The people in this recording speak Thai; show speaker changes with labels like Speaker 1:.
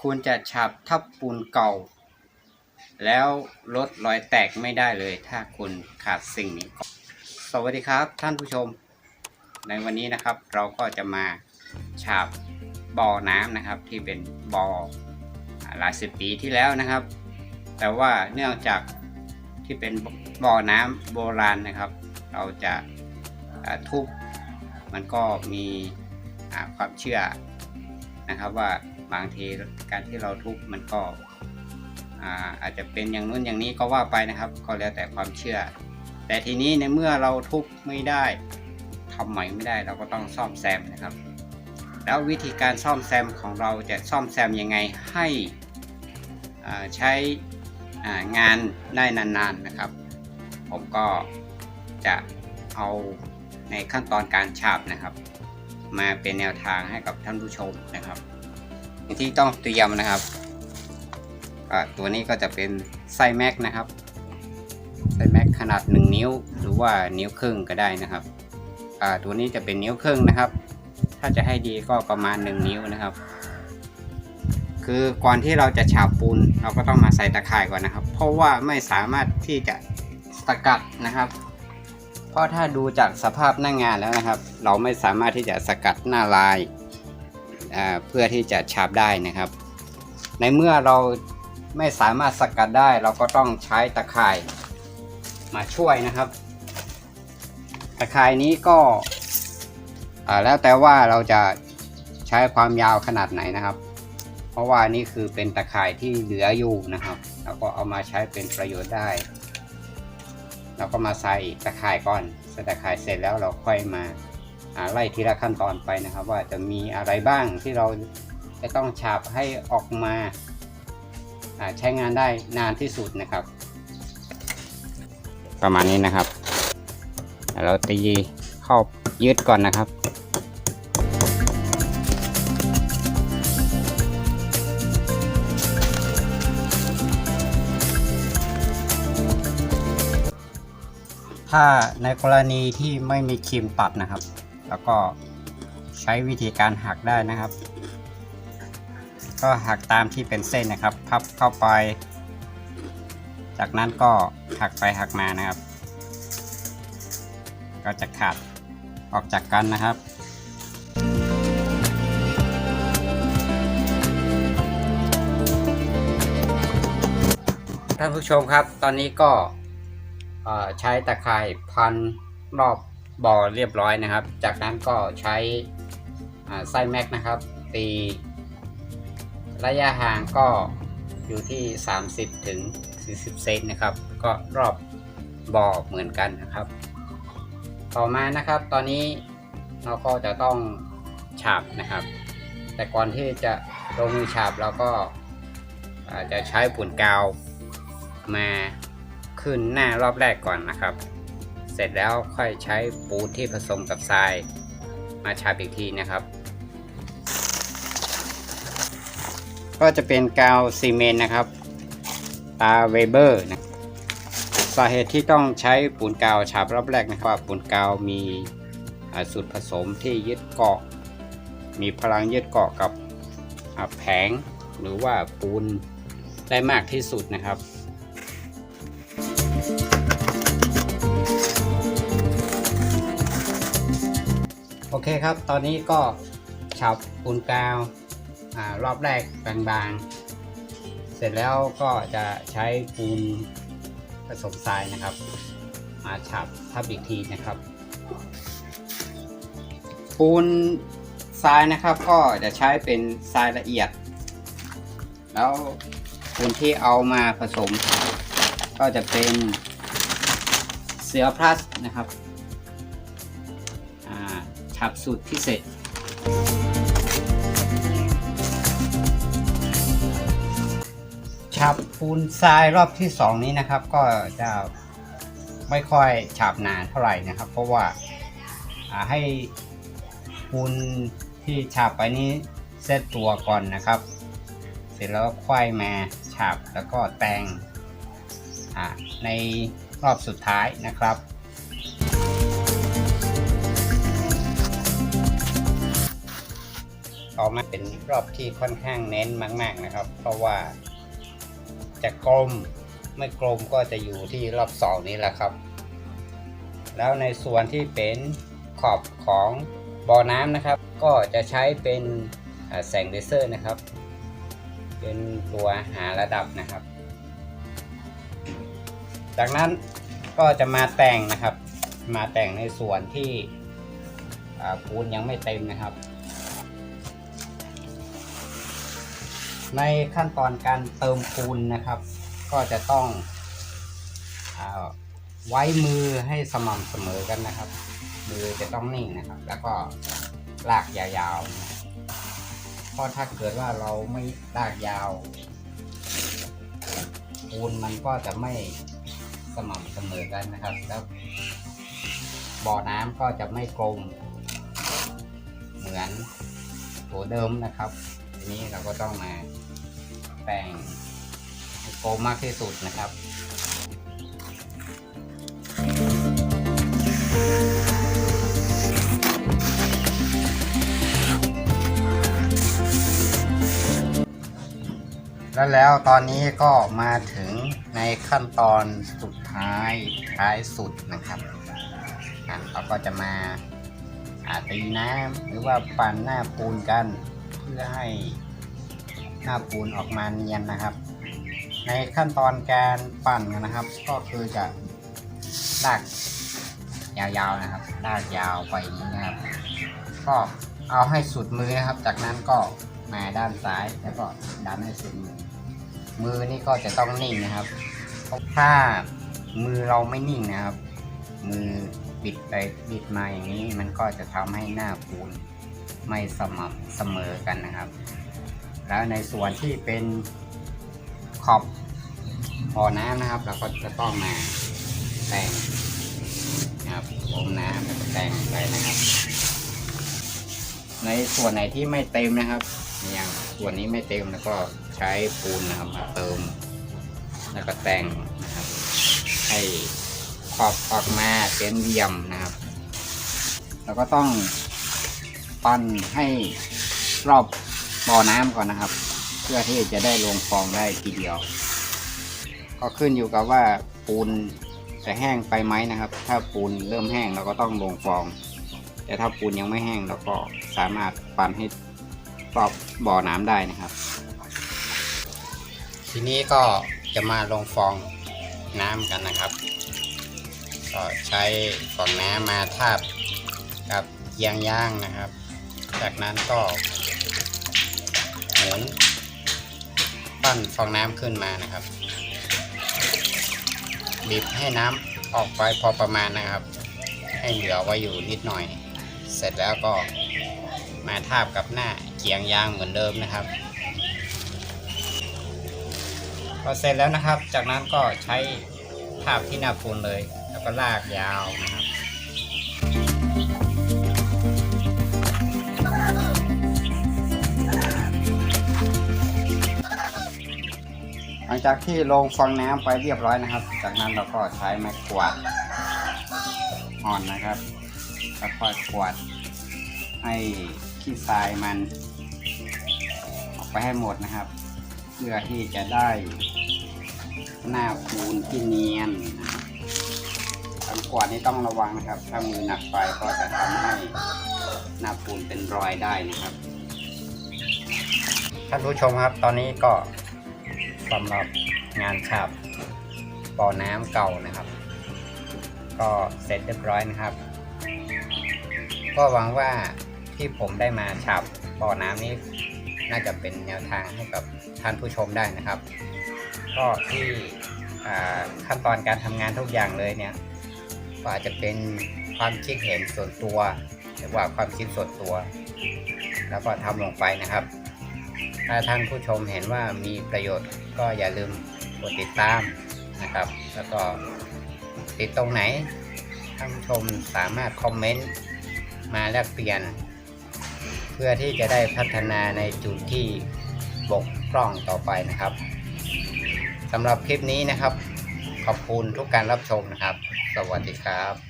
Speaker 1: คุณจะฉาบทับปูนเก่า แล้วลดรอยแตกไม่ได้เลย ถ้าคุณขาดสิ่งนี้ สวัสดีครับท่านผู้ชม ในวันนี้นะครับเราก็จะมาฉาบบ่อน้ำนะครับ ที่เป็นบ่อหลายสิบปีที่แล้วนะครับ แต่ว่าเนื่องจากที่เป็นบ่อน้ำโบราณนะครับ เราจะาทุบมันก็มีความเชื่อนะครับว่า บางทีการที่เราทุบมันก็อาอาจจะเป็นอย่างนู้นอย่างนี้ก็ว่าไปนะครับ ก็แล้วแต่ความเชื่อ แต่ทีนี้ในเมื่อเราทุบไม่ได้ทำใหม่ไม่ได้เราก็ต้องซ่อมแซมนะครับ แล้ววิธีการซ่อมแซมของเราจะซ่อมแซมยังไงให้ใช้งานได้นาน ๆนะครับ ผมก็จะเอาในขั้นตอนการฉาบนะครับ มาเป็นแนวทางให้กับท่านผู้ชมนะครับ ที่ต้องเตรียมนะครับตัวนี้ก็จะเป็นไส้แม็กนะครับไส้แม็กขนาด 1 นิ้วหรือว่านิ้วครึ่งก็ได้นะครับตัวนี้จะเป็นนิ้วครึ่งนะครับ ถ้าจะให้ดีก็ประมาณ 1 นิ้วนะครับ คือก่อนที่เราจะฉาบปูนเราก็ต้องมาใส่ตะข่ายก่อนนะครับ เพราะว่าไม่สามารถที่จะสกัดนะครับ เพราะถ้าดูจากสภาพหน้างงานแล้วนะครับ เราไม่สามารถที่จะสกัดหน้าลาย เพื่อที่จะฉาบได้นะครับ ในเมื่อเราไม่สามารถสกัดได้ เราก็ต้องใช้ตะข่ายมาช่วยนะครับ ตะข่ายนี้ก็แล้วแต่ว่าเราจะใช้ความยาวขนาดไหนนะครับ เพราะว่านี่คือเป็นตะข่ายที่เหลืออยู่นะครับแล้วก็เอามาใช้เป็นประโยชน์ได้ เราก็มาใส่ตะข่ายก่อนใส่ตะข่ายเสร็จแล้วเราค่อยมา ไล่ทีละขั้นตอนไปนะครับ ว่าจะมีอะไรบ้างที่เราจะต้องฉาบให้ออกมาใช้งานได้นานที่สุดนะครับ ประมาณนี้นะครับ เราตีเข้ายืดก่อนนะครับถ้าในกรณีที่ไม่มีครีมตัดนะครับ แล้วก็ใช้วิธีการหักได้นะครับ ก็หักตามที่เป็นเส้นนะครับ พับเข้าไป จากนั้นก็หักไปหักมานะครับ ก็จะขาดออกจากกันนะครับท่านผู้ชมครับ ตอนนี้ก็ใช้ตะข่ายพันรอบ บอเรียบร้อยนะครับ จากนั้นก็ใช้ไส้แม็กนะครับ ตี ระยะห่างก็อยู่ที่ 30 ถึง 40 เซนนะครับ ก็รอบบ่อเหมือนกันนะครับ ต่อมานะครับตอนนี้เราก็จะต้องฉาบนะครับ แต่ก่อนที่จะลงมือฉาบเราก็อาจจะใช้ปุ่นกาวมาขึ้นหน้ารอบแรกก่อนนะครับ ร็จแล้วค่อยใช้ปูนที่ผสมกับทราย มาฉาบอีกทีนะครับ ก็จะเป็นกาวซีเมนต์นะครับตาเวเบอร์นะสาเหตุที่ต้องใช้ปูนกาวฉาบรอบแรกนะครับว่าปูนกาวมีสูตรผสมที่ยึดเกาะ มีพลังยึดเกาะกับแผงหรือว่าปูนได้มากที่สุดนะครับ โอเคครับ ตอนนี้ก็ฉาบปูนกาวอารอบแรกบางๆ เสร็จแล้วก็จะใช้ปูนผสมทรายนะครับ มาฉาบทับอีกทีนะครับ ปูนทรายนะครับก็จะใช้เป็นทรายละเอียด แล้วปูนที่เอามาผสม ก็จะเป็นเสือพลัสนะครับ ฉับสูตรพิเศษ ฉับปูนทรายรอบที่สองนี้นะครับ ก็จะไม่ค่อยฉาบนานเท่าไหร่นะครับ เพราะว่าให้ปูนที่ฉาบไปนี้เซตตัวก่อนนะครับ เสร็จแล้วค่อยมาฉาบแล้วก็แต่งอ่าในรอบสุดท้ายนะครับ โต่อมาเป็นรอบที่ค่อนข้างเน้นมาก ๆนะครับ เพราะว่าจะกลมไม่กลมก็จะอยู่ที่รอบสองนี้แหละครับ แล้วในส่วนที่เป็นขอบของบ่อน้ำนะครับ ก็จะใช้เป็นแสงเลเซอร์นะครับ เป็นตัวหาระดับนะครับ จากนั้นก็จะมาแต่งนะครับ มาแต่งในส่วนที่ปูนยังไม่เต็มนะครับ ในขั้นตอนการเติมปูนนะครับ ก็จะต้องอาไว้มือให้สม่ำเสมอกันนะครับ มือจะต้องนิ่งนะครับ แล้วก็ลากยาวๆนะเพราะถ้าเกิดว่าเราไม่ลากยาวปูนมันก็จะไม่สม่ำเสมอกันนะครับ แล้วบ่อน้ำก็จะไม่กลม เหมือนตัวเดิมนะครับ ทีนี้เราก็ต้องมาแต่งให้กลมมากที่สุดนะครับแล้วแล้วตอนนี้ก็มาถึงในขั้นตอนสุดท้ายท้ายสุดนะครับเราก็จะมาอาตีน้ำหรือว่าปั่นหน้าปูนกัน พื่อให้หน้าปูนออกมาเนียนนะครับ ในขั้นตอนการปั่นนะครับ ก็คือจะลากยาวๆนะครับลากยาวไปนี้นะครับ ก็เอาให้สุดมือนะครับ จากนั้นก็มาด้านซ้ายแล้วก็ดันให้สุดมือ มือนี่ก็จะต้องนิ่งนะครับถ้ามือเราไม่นิ่งนะครับ มือบิดไปบิดมาอย่างนี้มันก็จะทำให้หน้าปูน ไม่สม่ำเสมอกันนะครับ แล้วในส่วนที่เป็นขอบพอน้ำนะครับเราก็จะต้องมาแต่งนะครับลมน้ำแล้วก็แต่งไปนะครับ ในส่วนไหนที่ไม่เต็มนะครับ อย่างส่วนนี้ไม่เต็มแล้วก็ใช้ปูนนะครับมาเติม แล้วก็แต่งนะครับ ให้ขอบออกมาเป็นเหลี่ยมนะครับ แล้วก็ต้อง ปั้นให้รอบบ่อน้ำก่อนนะครับ เพื่อที่จะได้ลงฟองได้ทีเดียว ก็ขึ้นอยู่กับว่าปูนจะแห้งไปไหมนะครับ ถ้าปูนเริ่มแห้งเราก็ต้องลงฟอง แต่ถ้าปูนยังไม่แห้งเราก็สามารถปั่นให้รอบบ่อน้ำได้นะครับ ทีนี้ก็จะมาลงฟองน้ำกันนะครับ ก็ใช้ฟองน้ำมาทาบกับยียงย่างนะครับ จากนั้นก็หมุนปั้นฟองน้ำขึ้นมานะครับ บีบให้น้ำออกไปพอประมาณนะครับ ให้เหลือไว้อยู่นิดหน่อย เสร็จแล้วก็มาทาบกับหน้าเกียงยางเหมือนเดิมนะครับพอเสร็จแล้วนะครับ จากนั้นก็ใช้ทาบที่หน้าปูนเลย แล้วก็ลากยาวนะครับ ลังจากที่ลงฟองน้ำไปเรียบร้อยนะครับ จากนั้นเราก็ใช้ไม้กวาดอ่อนนะครับแล้วค่อยกวาดให้ขี้ทรายมัน ออกไปให้หมดนะครับ เพื่อที่จะได้หน้าปูนที่เนียนการกวาดนี่ต้องระวังนะครับ ถ้ามือหนักไปก็จะทำให้หน้าปูนเป็นรอยได้นะครับท่านผู้ชมครับ ตอนนี้ก็ สำหรับงานฉาบบ่อน้ำเก่านะครับ ก็เสร็จเรียบร้อยนะครับ ก็หวังว่าที่ผมได้มาฉาบบ่อน้ำนี้ น่าจะเป็นแนวทางให้กับท่านผู้ชมได้นะครับ ก็ที่ขั้นตอนการทำงานทุกอย่างเลยเนี่ยก็อาจจะเป็นความคิดเห็นส่วนตัว หรือว่าความคิดส่วนตัว แล้วก็ทำลงไปนะครับ ถ้าท่านผู้ชมเห็นว่ามีประโยชน์ก็อย่าลืมกดติดตามนะครับ แล้วก็ติดตรงไหนท่านผู้ชมสามารถคอมเมนต์มาแลกเปลี่ยน เพื่อที่จะได้พัฒนาในจุดที่บกพร่องต่อไปนะครับสำหรับคลิปนี้นะครับ ขอบคุณทุกการรับชมนะครับ สวัสดีครับ